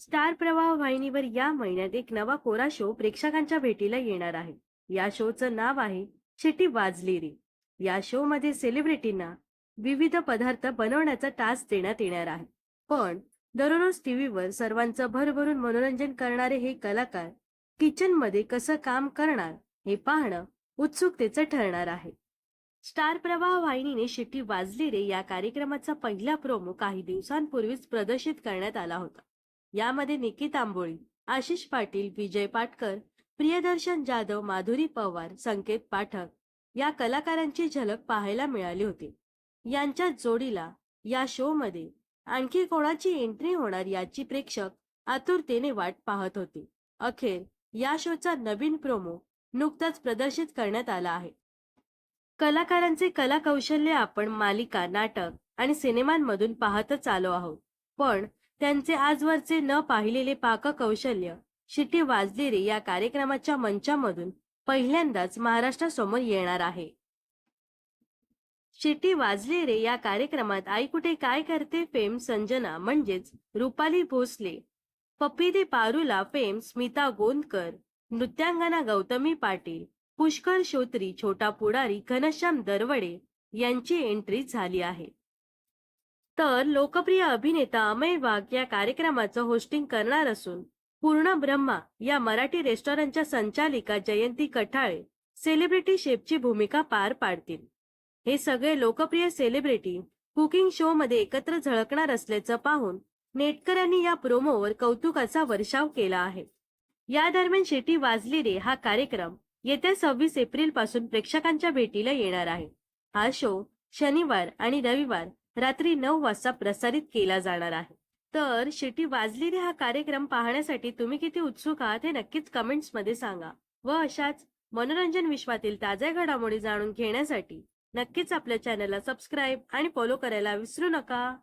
Star प्रवाह वाहिनीवर या महिन्यात एक नवा कोरा शो प्रेक्षकांच्या भेटीला येणार आहे. या शोचं नाव आहे शेटी वाजली रे या शो मध्ये सेलिब्रिटींना विविध पदार्थ बनवण्याचा टास्क देण्यात येणार आहे. पण दररोज टीव्हीवर सर्वांचं भरभरून मनोरंजन करणारे हे कलाकार किचनमध्ये कसं काम करणार हे पाहणं उत्सुकतेचं ठरणार आहे. स्टार प्रवाह वाहिनीने शिट्टी वाजली रे या कार्यक्रमाचा पहिला प्रोमो काही दिवसांपूर्वीच प्रदर्शित करण्यात आला होता. यामध्ये निकित आंबोळी आशिष पाटील विजय पाटकर प्रियदर्शन जाधव माधुरी पवार संकेत पाठक या कलाकारांची झलक पाहायला मिळाली होती. यांच्या जोडीला या शो मध्ये आणखी कोणाची एंट्री होणार याची प्रेक्षक आतुरतेने वाट पाहत होते. अखेर या शोचा नवीन प्रोमो नुकताच प्रदर्शित करण्यात आला आहे. कलाकारांचे कला कौशल्य आपण मालिका नाटक आणि सिनेमांमधून पाहतच आलो आहोत. पण त्यांचे आजवरचे न पाहिलेले पाककौशल्य शिटी वाजली रे या कार्यक्रमाच्या मंचामधून पहिल्यांदाच महाराष्ट्रासमोर येणार आहे. शिटी वाजले रे या कार्यक्रमात आई कुठे काय करते फेम संजना म्हणजेच रुपाली भोसले पप्पी दे पारूला फेम स्मिता गोंदकर नृत्यांगना गौतमी पाटील पुष्कर श्रोत्री छोटा पुढारी घनश्याम दरवडे यांची एंट्री झाली आहे. तर लोकप्रिय अभिनेता अमय वाघ या कार्यक्रमाचं होस्टिंग करणार असून पूर्ण ब्रह्मा या मराठी रेस्टॉरंटच्या संचालिका जयंती कठाळे सेलिब्रिटी शेफची भूमिका पार पाडतील. हे सगळे लोकप्रिय सेलिब्रिटी कुकिंग शो मध्ये एकत्र झळकणार असल्याचं पाहून नेटकरांनी या प्रोमोवर कौतुकाचा वर्षाव केला आहे. या दरम्यान शेटी वाजली रे हा कार्यक्रम येत्या सव्वीस एप्रिलपासून प्रेक्षकांच्या भेटीला येणार आहे. हा शो शनिवार आणि रविवार रात्री नऊ वाजता प्रसारित केला जाणार आहे. तर शेटी वाजली रे हा कार्यक्रम पाहण्यासाठी तुम्ही किती उत्सुक आहात हे नक्कीच कमेंट्समध्ये सांगा. व अशाच मनोरंजन विश्वातील ताज्या घडामोडी जाणून घेण्यासाठी नक्कीच आपल्या चॅनलला सबस्क्राईब आणि फॉलो करायला विसरू नका.